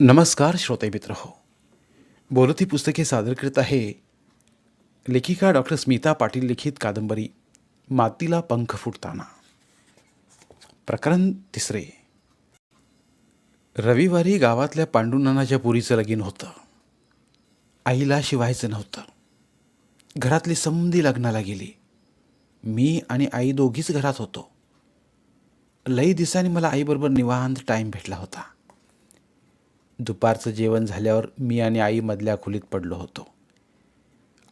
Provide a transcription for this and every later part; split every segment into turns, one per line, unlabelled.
नमस्कार श्रोते मित्र हो. बोलती पुस्तके सादर करत आहे लेखिका डॉक्टर स्मिता पाटील लिखित कादंबरी मातीला पंख फुटताना. प्रकरण तिसरे. रविवारी गावातल्या पांडुनानाच्या पुरीचं लगीन होतं. आईला शिवायचं नव्हतं. घरातली समधी लग्नाला गेली. मी आणि आई दोघीच घरात होतो. लई दिसांनी मला आईबरोबर निवांत टाईम भेटला होता. दुपारचं जेवण झाल्यावर मी आणि आई मधल्या खोलीत पडलो होतो.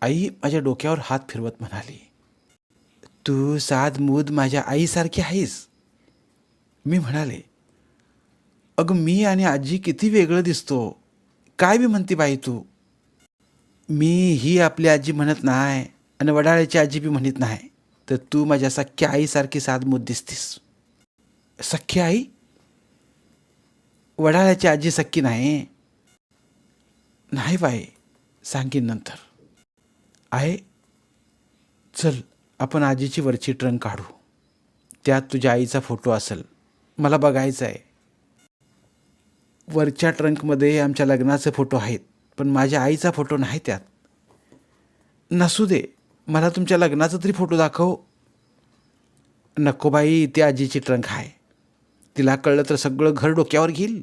आई माझ्या डोक्यावर हात फिरवत म्हणाली तू साध मूद माझ्या आईसारखी आहेस. मी म्हणाले अगं मी आणि आजी किती वेगळं दिसतो. काय बी म्हणते बाई तू. मी ही आपली आजी म्हणत नाही आणि वडाळ्याची आजी बी म्हणत नाही. तर तू माझ्या सख्या आईसारखी साधमूद दिसतीस. सख्खी आई? वडाळ्याची आजी सक्की नाही. नाही बाई सांगीन नंतर. आहे चल आपण आजीची वरची ट्रंक काढू. त्यात तुझ्या आईचा फोटो असेल. मला बघायचा आहे. वरच्या ट्रंकमध्ये आमच्या लग्नाचे फोटो आहेत पण माझ्या आईचा फोटो नाही त्यात. नसू दे मला तुमच्या लग्नाचा तरी फोटो दाखव. नको बाई ती आजीची ट्रंक आहे. तिला कळलं तर सगळं घर डोक्यावर घेईल.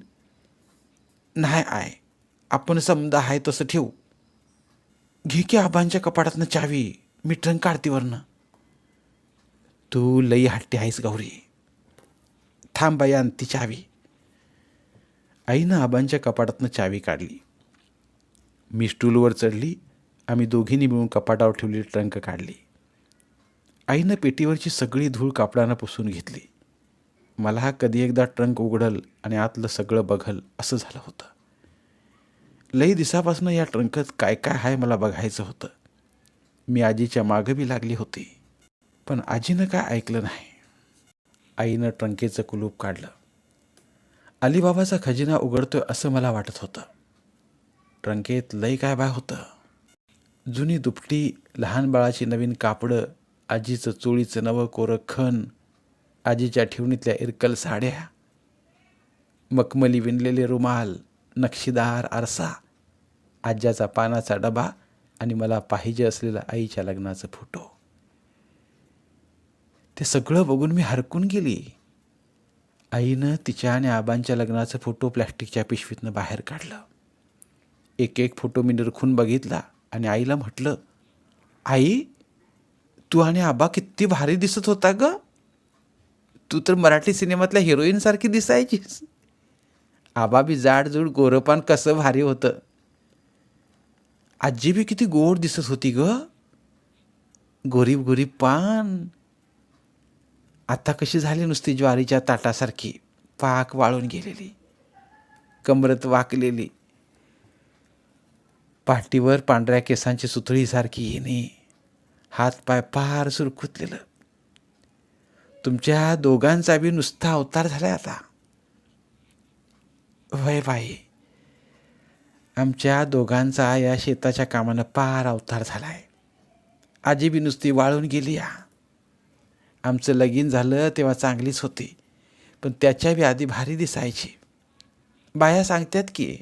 नाही आय आपण समजा आहे तसं ठेवू. घे की आबांच्या कपाटातनं चावी मी ट्रंक काढते तू लई हट्टी आहेस गौरी. थांब बाई आणती चावी. आईनं आबांच्या कपाटातनं चावी काढली. मी स्टूलवर चढली आम्ही दोघींनी मिळून कपाटावर ठेवली ट्रंक काढली. आईनं पेटीवरची सगळी धूळ कापडानं पुसून घेतली. मला हा कधी एकदा ट्रंक उघडल आणि आतलं सगळं बघल असं झालं होतं. लई दिसापासून या ट्रंकात काय काय आहे मला बघायचं होतं. मी आजीच्या मागं बी लागली होती पण आजीनं काय ऐकलं नाही. आईनं ट्रंकेचं कुलूप काढलं. अलिबाबाचा खजिना उघडतोय असं मला वाटत होतं. ट्रंकेत लई काय बाय होतं. जुनी दुपटी लहान बाळाची नवीन कापडं आजीचं चोळीचं नवं कोरं खण आजीच्या ठेवणीतल्या इरकल साड्या मखमली विणलेले रुमाल नक्षीदार आरसा आज्याचा पानाचा डबा आणि मला पाहिजे असलेला आईच्या लग्नाचं फोटो. ते सगळं बघून मी हरकून गेली. आईनं तिच्या आणि आबांच्या लग्नाचं फोटो प्लॅस्टिकच्या पिशवीतनं बाहेर काढलं. एक एक फोटो मी निरखून बघितला आणि आईला म्हटलं आई तू आणि आबा किती भारी दिसत होता ग. तू तर मराठी सिनेमातल्या हिरोईनसारखी दिसायचीस. आबा बी जाडजूड गोरपान कसं भारी होतं. आजी बी किती गोड दिसत होती ग. गोरीब गोरीब पान. आता कशी झाली नुसती ज्वारीच्या ताटासारखी पाक वाळून गेलेली कमरत वाकलेली. पाठीवर पांढऱ्या केसांची सुतळीसारखी येणे हात पाय पार सुरकुतलेलं तुमच्या दोघांचा बी नुसता अवतार झाला आता. वय बाई. आमच्या दोघांचा या शेताच्या कामानं पार अवतार झाला आहे आजी बी नुसती वाळून गेली या. आमचं लगीन झालं तेव्हा चांगलीच होती. पण त्याच्या बी आधी भारी दिसायची. बाया सांगतात की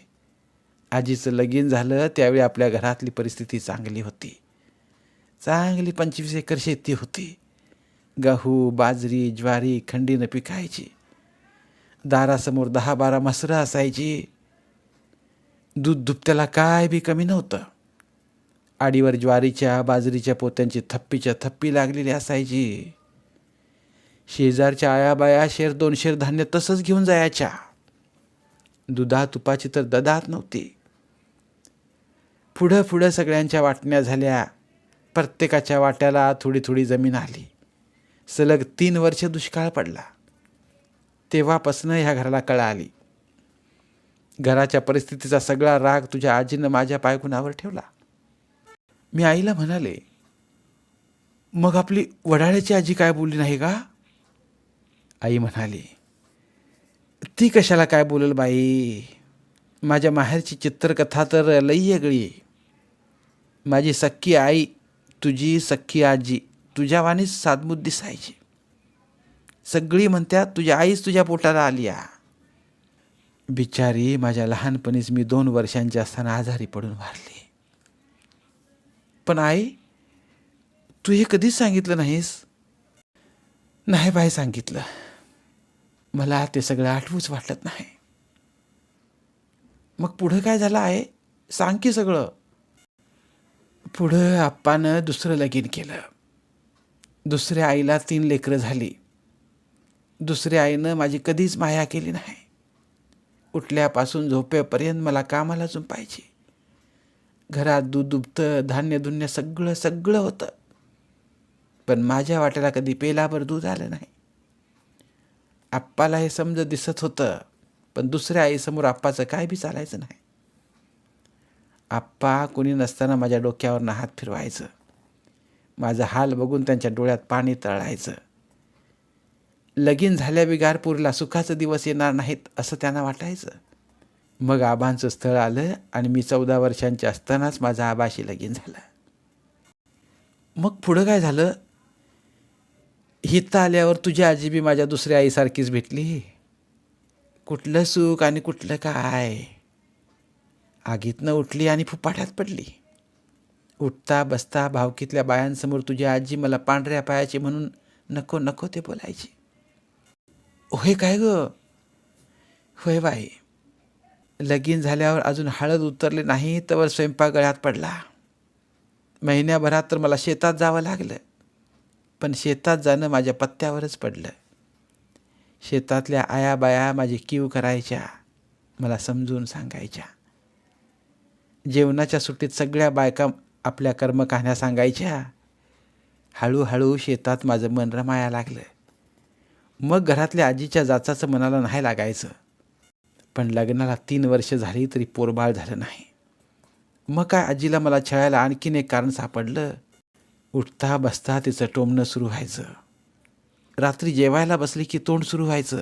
आजीचं लगीन झालं त्यावेळी आपल्या घरातली परिस्थिती चांगली होती. चांगली पंचवीस एकर शेती होती. गहू बाजरी ज्वारी खंडीनं पिकायची. दारासमोर दहा बारा मसरं असायची. दूध दुभत्याला काय बी कमी नव्हतं. आडीवर ज्वारीच्या बाजरीच्या पोत्यांची थप्पीच्या थप्पी लागलेली असायची. शेजारच्या आयाबाया शेर दोन शेर धान्य तसंच घेऊन जायच्या. दुधा तुपाची तर ददात नव्हती. पुढं पुढं सगळ्यांच्या वाटण्या झाल्या. प्रत्येकाच्या वाट्याला थोडी थोडी जमीन आली. सलग तीन वर्ष दुष्काळ पडला. तेव्हापासनं ह्या घराला कळा आली. घराच्या परिस्थितीचा सगळा राग तुझ्या आजीनं माझ्या पायगुणावर ठेवला. मी आईला म्हणाले मग आपली वडाळ्याची आजी काय बोलली नाही का? आई म्हणाली ती कशाला काय बोलल बाई? माझ्या माहेरची चित्रकथा तर लई वेगळी माझी सख्खी आई तुझी सख्खी आजी तुझ्या वाणीच साधमूत दिसायची. सगळी म्हणतात तुझ्या आईच तुझ्या पोटाला आली या बिचारी माझ्या लहानपणीच मी दोन वर्षांची असताना आजारी पडून वारली. पण आई तू हे कधीच सांगितलं नाहीस? नाही बाई सांगितलं. मला ते सगळं आठवूच वाटत नाही. मग पुढं काय झालं आहे? सांग की सगळं. पुढं आप्पानं दुसरं लगीन केलं. दुसऱ्या आईला तीन लेकरं झाली. दुसऱ्या आईनं माझी कधीच माया केली नाही. उठल्यापासून झोपेपर्यंत मला कामाला झुंपायची. घरात दूध दुभतं धान्य धुन्य सगळं सगळं होतं. पण माझ्या वाट्याला कधी पेलाभर दूध आलं नाही. आप्पाला हे समज दिसत होतं पण दुसऱ्या आईसमोर आप्पाचं काय बी चालायचं नाही. आप्पा कोणी नसताना माझ्या डोक्यावरनं हात फिरवायचं. माझा हाल बघून त्यांच्या डोळ्यात पाणी तळायचं. लगीन झाल्या बिगार पुरीला सुखाचे दिवस येणार नाहीत असं त्यांना वाटायचं. मग आबांचं स्थळ आलं आणि मी चौदा वर्षांचे असतानाच माझा आबाशी लगीन झालं. मग पुढं काय झालं? हिता आल्यावर तुझी आजीबी माझ्या दुसऱ्या आईसारखीच भेटली. कुठलं सुख आणि कुठलं काय? आगीतनं उठली आणि फुपाट्यात पडली. उठता बसता भावकीतल्या बायांसमोर तुझी आजी मला पांढऱ्या पायाची म्हणून नको नको ते बोलायची. होय काय ग? होय बाई. लगीन झाल्यावर अजून हळद उतरले नाही तर स्वयंपाक गळ्यात पडला. महिन्याभरात तर मला शेतात जावं लागलं पण शेतात जाणं माझ्या पत्त्यावरच पडलं. शेतातल्या आया बाया माझी कीव करायच्या मला समजून सांगायच्या. जेवणाच्या सुट्टीत सगळ्या बायका आपल्या कर्मकहाण्या सांगायच्या हळूहळू शेतात माझं मन रमाया लागलं. मग घरातल्या आजीच्या जाचाचं मनाला नाही लागायचं. पण लग्नाला तीन वर्ष झाली तरी पोरबाळ झालं नाही. मग काय आजीला मला छळायला आणखीन एक कारण सापडलं? उठता बसता तिचं टोमणं सुरू व्हायचं. रात्री जेवायला बसली की तोंड सुरू व्हायचं.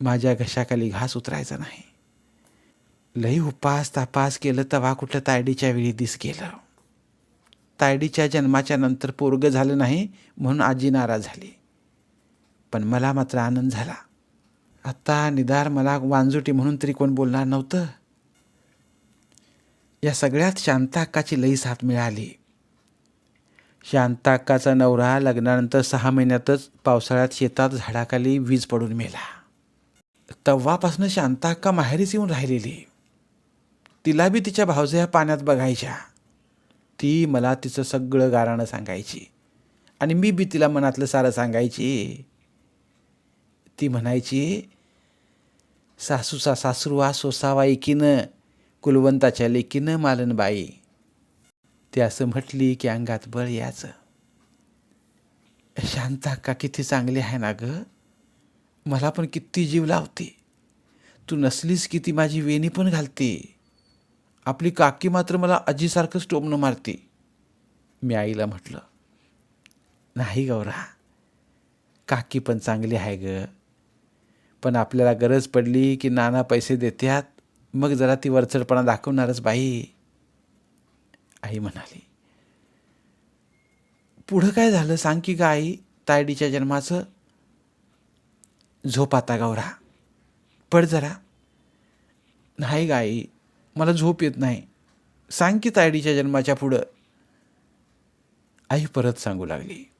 माझ्या घशाखाली घास उतरायचा नाही. लई उपास तापास केलं तवा कुठं तायडीच्या वेळी दिस गेलं. तायडीच्या जन्माच्या नंतर पोरगं झालं नाही म्हणून आजी नाराज झाली. पण मला मात्र आनंद झाला. आता निदार मला वांजुटी म्हणून तरी कोण बोलणार नव्हतं. या सगळ्यात शांताक्काची लई साथ मिळाली. शांताक्काचा नवरा लग्नानंतर सहा महिन्यातच पावसाळ्यात शेतात झाडाखाली वीज पडून मेला. तेव्हापासनं शांताक्का माहेरीच येऊन राहिलेली. तिला बी तिच्या भावजया पाण्यात बघायच्या. ती मला तिचं सगळं गाराणं सांगायची. आणि मी बी तिला मनातलं सारं सांगायची. ती म्हणायची सासूचा सासरूवा सोसावा एकीनं कुलवंताच्या लेकीनं मालनबाई. ते असं म्हटली की अंगात बळ याचं. शांता का किती चांगली आहे ना ग. मला पण किती जीव लावते. तू नसलीस की ती माझी वेणी पण घालते. आपली काकी मात्र मला आजीसारखंच टोमणं मारते. मी आईला म्हटलं नाही गौरा काकी पण चांगली आहे ग. पण आपल्याला गरज पडली की नाना पैसे देत्यात मग जरा ती वरचढपणा दाखवणारच बाई. आई म्हणाली पुढं काय झालं सांग की ग आई तायडीच्या जन्माचं? झोप आता गौरा पड जरा. नाही ग आई मला झोप येत नाही. सांग की तायडीच्या जन्माच्या पुढं. आई परत सांगू लागली.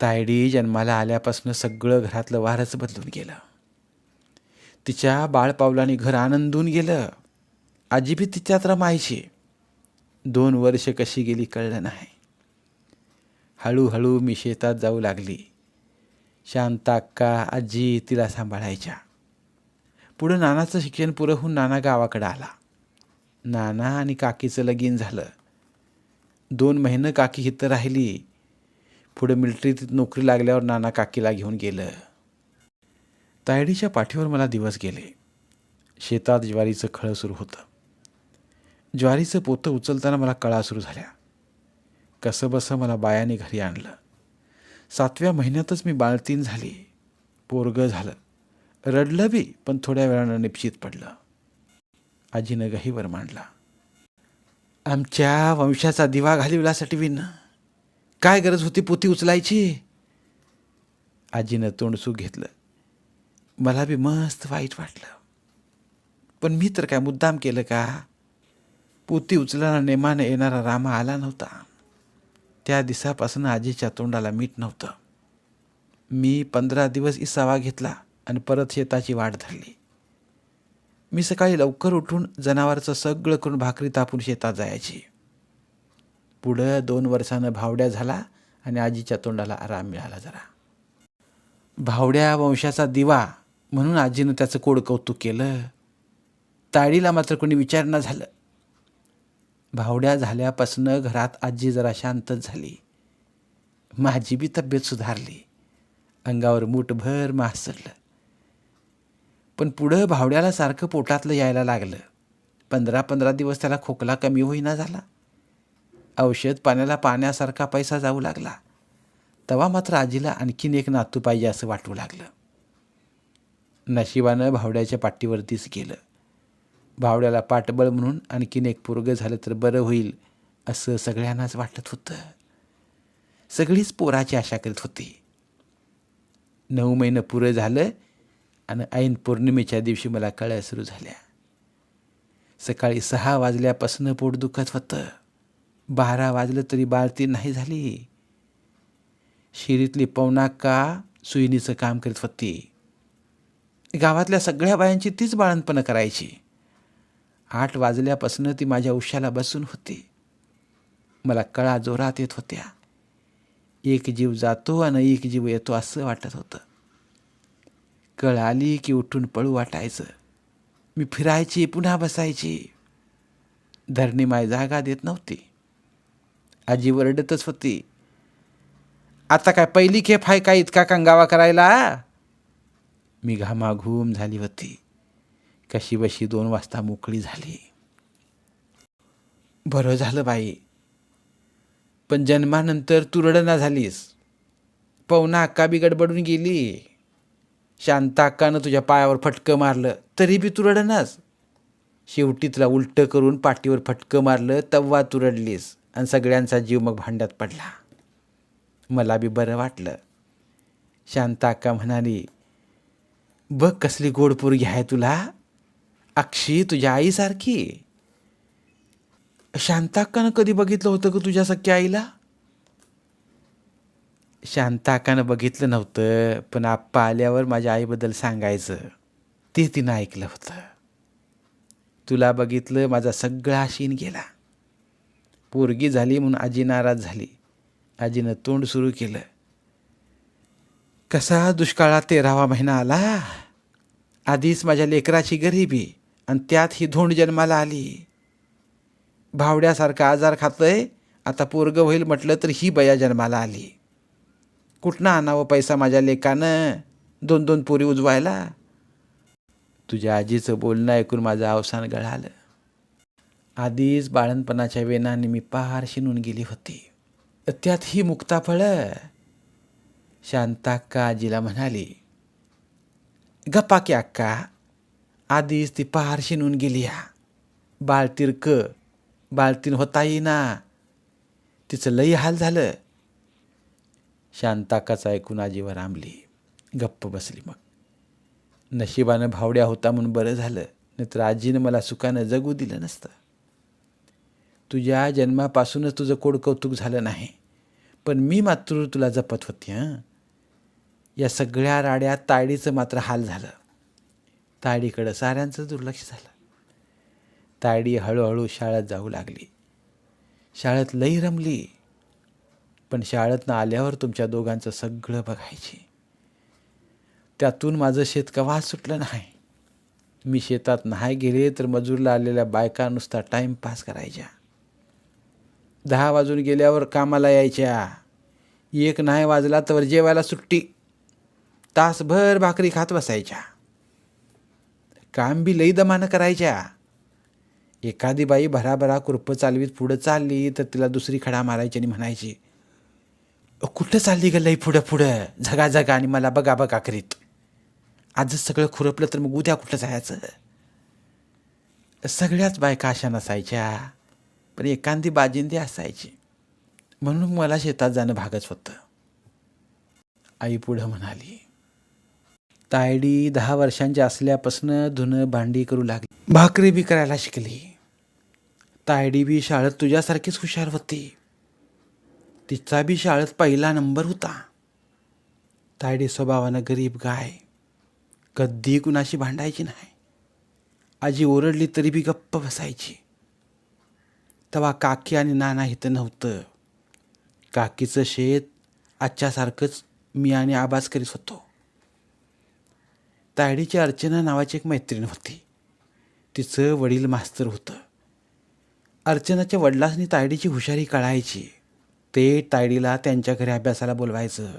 तायडी जन्माला आल्यापासून सगळं घरातलं वारच बदलून गेलं. तिच्या बाळपावलाने घर आनंदून गेलं. आजी बी तिच्यात रमायची. दोन वर्ष कशी गेली कळलं नाही. हळूहळू मी शेतात जाऊ लागली. शांता अक्का आजी तिला सांभाळायच्या. पुढं नानाचं शिक्षण पुरं होऊन नाना गावाकडं आला. नाना आणि काकीचं लगीन झालं. दोन महिनं काकी इथं राहिली. पुढं मिलिटरीत नोकरी लागल्यावर नाना काकीला घेऊन गेलं. तायडीच्या पाठीवर मला दिवस गेले. शेतात ज्वारीचं खळं सुरू होतं. ज्वारीचं पोतं उचलताना मला कळा सुरू झाल्या. कसंबसं मला बायाने घरी आणलं. सातव्या महिन्यातच मी बाळतीन झाली. पोरगं झालं. रडलं बी पण थोड्या वेळानं निश्चित पडलं. आजीनं गहीवर मांडला. आमच्या वंशाचा दिवा घालविलासाठी विन काय गरज होती पोती उचलायची? आजीनं तोंडसू घेतलं. मला बी मस्त वाईट वाटलं. पण मी तर काय मुद्दाम केलं का? पोती उचलणारा नेमाने येणारा रामा आला नव्हता. त्या दिवसापासून आजीच्या तोंडाला मीठ नव्हतं. मी पंधरा दिवस इसावा घेतला. आणि परत शेताची वाट धरली. मी सकाळी लवकर उठून जनावरचं सगळं करून भाकरी तापून शेतात जायची. पुढं दोन वर्षानं भावड्या झाला आणि आजीच्या तोंडाला आराम मिळाला जरा. भावड्या वंशाचा दिवा म्हणून आजीनं त्याचं कोड कौतुक केलं. ताडीला मात्र कोणी विचारणा झालं. भावड्या झाल्यापासनं घरात आजी जरा शांतच झाली. माझी बी तब्येत सुधारली. अंगावर मूठभर मासरलं पण पुढं भावड्याला सारखं पोटातलं यायला लागलं. पंधरा पंधरा दिवस त्याला खोकला कमी होईना झाला. औषध पाण्याला पाण्यासारखा पैसा जाऊ लागला. तेव्हा मात्र आजीला आणखीन एक नातू पाहिजे असं वाटू लागलं. नशिबानं भावड्याच्या पाठीवरतीच गेलं. भावड्याला पाठबळ म्हणून आणखीन एक पोरगं झालं तर बरं होईल असं सगळ्यांनाच वाटत होतं. सगळीच पोराची आशा करीत होती. नऊ महिनं पुरं झालं आणि ऐन पौर्णिमेच्या दिवशी मला कळ्या सुरू झाल्या. सकाळी सहा वाजल्यापासून पोट दुखत होतं. बारा वाजलं तरी बाळती नाही झाली. शिरीतली पवनाका सुईनीचं काम करीत होती. गावातल्या सगळ्या बायांची तीच बाळणपणं करायची. आठ वाजल्यापासून ती माझ्या उशाला बसून होती. मला कळा जोरात येत होत्या. एक जीव जातो आणि एक जीव येतो असं वाटत होतं. कळ आली की उठून पळू वाटायचं. मी फिरायची पुन्हा बसायची. धरणी माय जागा देत नव्हती. आजी वरडतच होती. आता काय पहिली खेप आहे का इतका कंगावा करायला? मी घामाघूम झाली होती. कशी बशी दोन वाजता मोकळी झाली. बरं झालं बाई. पण जन्मानंतर तू रडना झालीस. पवना अक्का बी गडबडून गेली. शांता अक्कानं तुझ्या पायावर फटकं मारलं तरी बी तू रडनास. शेवटी तुला उलटं करून पाठीवर फटकं मारलं तव्वा तू रडलीस आणि सगळ्यांचा जीव मग भांड्यात पडला. मला बी बरं वाटलं. शांता अक्का म्हणाली बघ कसली गोड पोरगी आहे तुला. अक्षी तुझ्या आईसारखी. शांताक्कानं कधी बघितलं होतं का तुझ्या सख्या आईला? शांताकानं बघितलं नव्हतं पण आप्पा आल्यावर माझ्या आईबद्दल सांगायचं. ते तिनं ऐकलं होतं. तुला बघितलं माझा सगळा शीन गेला. पोरगी झाली म्हणून आजी नाराज झाली. आजीनं तोंड सुरू केलं. कसा दुष्काळात तेरावा महिना आला? आधीच माझ्या लेकराची गरिबी आणि त्यात ही धोंड जन्माला आली. भावड्यासारखा आजार खातोय आता पोरगं होईल म्हटलं तर ही बया जन्माला आली. कुठनं आणावं पैसा माझ्या लेकानं? दोन दोन पोरी उजवायला? तुझ्या आजीचं बोलणं ऐकून माझं अवसान गळालं. आधीच बाळणपणाच्या वेनाने मी पार शिनून गेली होती. त्यात ही मुक्ताफळं शांताक्का आजीला म्हणाली गप्पा की अक्का आधीच ती पार शिनून गेली या बाळतिरक बाळतीन होता येईना तिचं लई हाल झालं. शांताकाच ऐकून आजीवर आंबली गप्प बसली मग. नशिबानं भावड्या होता म्हणून बरं झालं नाहीतर आजीनं मला सुखानं जगू दिलं नसतं. तुझ्या जन्मापासूनच तुझं कोड कौतुक झालं नाही पण मी मात्र तुला जपत होती हां. या सगळ्या राड्यात तायडीचं मात्र हाल झालं. तायडीकडं साऱ्यांचं दुर्लक्ष झालं. तायडी हळूहळू शाळेत जाऊ लागली. शाळेत लई रमली. पण शाळेतनं आल्यावर तुमच्या दोघांचं सगळं बघायची. त्यातून माझं शेत कवा सुटलं नाही. मी शेतात नाही गेले तर मजूरला आलेल्या बायका नुसता टाईमपास करायच्या. दहा वाजून गेल्यावर कामाला यायच्या. एक नाही वाजला तर जेवायला सुट्टी. तासभर भाकरी खात बसायच्या. काम बी लई दमानं करायच्या. एखादी बाई भराभरा कुरपं चालवीत पुढं चालली तर तिला दुसरी खडा मारायची आणि म्हणायची कुठं चालली ग लई पुढं पुढं? झगा झगा आणि मला बघा बघा करीत. आजच सगळं खुरपलं तर मग उद्या कुठं जायचं? सगळ्याच बायका अशा नसायच्या पण एखादी बाजिंदी असायची. म्हणून मला शेतात जाणं भागच होतं. आई पुढं म्हणाली तायडी दहा वर्षांची असल्यापासनं धुणं भांडी करू लागली. भाकरी बी करायला शिकली. तायडी बी शाळेत तुझ्यासारखीच हुशार होती. तिचा बी शाळेत पहिला नंबर होता. तायडी स्वभावानं गरीब गाय. कधी कुणाशी भांडायची नाही. आजी ओरडली तरी बी गप्प बसायची. तेव्हा काकी आणि नाना इथं नव्हतं. काकीचं शेत आजच्यासारखंच मी आणि आबाज करीत होतो. तायडीची अर्चना नावाची एक मैत्रीण होती. तिचं वडील मास्तर होतं. अर्चनाच्या वडिलांनी तायडीची हुशारी कळायची. ते तायडीला त्यांच्या घरी अभ्यासाला बोलवायचं.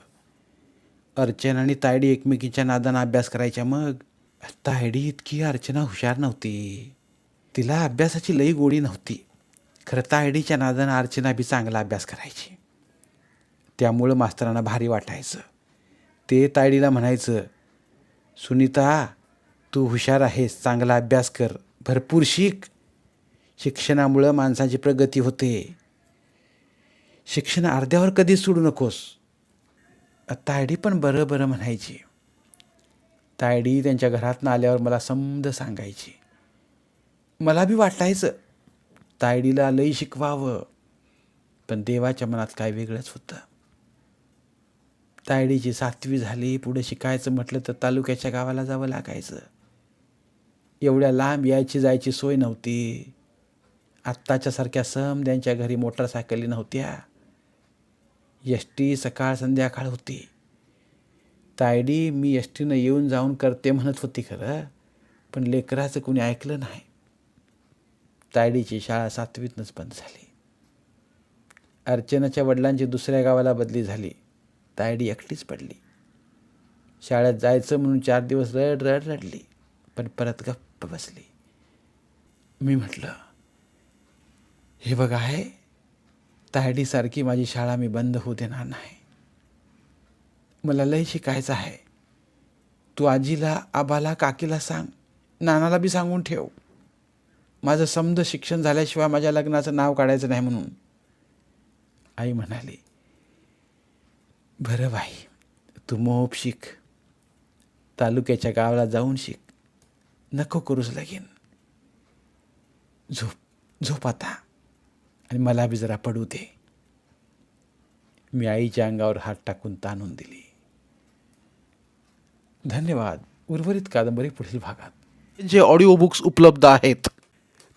अर्चना आणि तायडी एकमेकींच्या नादानं अभ्यास करायच्या मग तायडी इतकी अर्चना हुशार नव्हती. तिला अभ्यासाची लई गोडी नव्हती. खरं तायडीच्या नादानं अर्चना बी चांगला अभ्यास करायची. त्यामुळं मास्तरांना भारी वाटायचं. ते तायडीला म्हणायचं सुनीता तू हुशार आहेस चांगला अभ्यास कर भरपूर शिक. शिक्षणामुळं माणसाची प्रगती होते. शिक्षण अर्ध्यावर कधी सोडू नकोस. तायडी पण बरं बरं म्हणायची. तायडी त्यांच्या घरातनं आल्यावर मला समद सांगायची. मला बी वाटायचं तायडीला लई शिकवावं पण देवाच्या मनात काय वेगळंच होतं. तायडीची सातवी झाली पुढे शिकायचं म्हटलं तर तालुक्याच्या गावाला जावं लागायचं. एवढ्या लांब यायची जायची सोय नव्हती. आत्ताच्यासारख्या सम त्यांच्या घरी मोटरसायकली नव्हत्या. यष्टी सकाळ संध्याकाळ होती. तायडी मी यष्टीनं येऊन जाऊन करते म्हणत होती खरं पण लेकराचं कुणी ऐकलं नाही. तायडीची शाळा सातवीतनंच बंद झाली. अर्चनाच्या वडिलांची दुसऱ्या गावाला बदली झाली. तायडी एकटीच पडली. शाळेत जायचं म्हणून चार दिवस रड रड रडली पण परत गप्प बसली. मी म्हटलं हे बघ आहे तायडीसारखी माझी शाळा मी बंद होऊ देणार नाही. मला लय शिकायचं आहे. तू आजीला आबाला काकीला सांग. नानाला बी सांगून ठेव. माझं समद शिक्षण झाल्याशिवाय माझ्या लग्नाचं नाव काढायचं नाही म्हणून. आई म्हणाली बरं बाई तू मोप शिक. तालुक्याच्या गावाला जाऊन शिक. नको करूच लगीन. झोप झोप आता. आणि मला बी जरा पडू दे. मी आईच्या अंगावर हात टाकून ताणून दिली. धन्यवाद. उर्वरित कादंबरी पुढील भागात.
जे ऑडिओ बुक्स उपलब्ध आहेत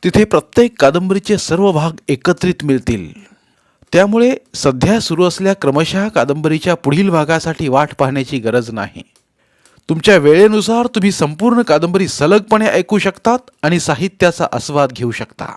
तिथे प्रत्येक कादंबरीचे सर्व भाग एकत्रित मिळतील. त्यामुळे सध्या सुरू असल्या क्रमशः कादंबरीच्या पुढील भागासाठी वाट पाहण्याची गरज नाही. तुमच्या वेळेनुसार तुम्ही संपूर्ण कादंबरी सलगपणे ऐकू शकतात आणि साहित्याचा आस्वाद घेऊ शकता.